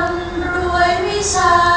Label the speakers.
Speaker 1: นรวยวิชา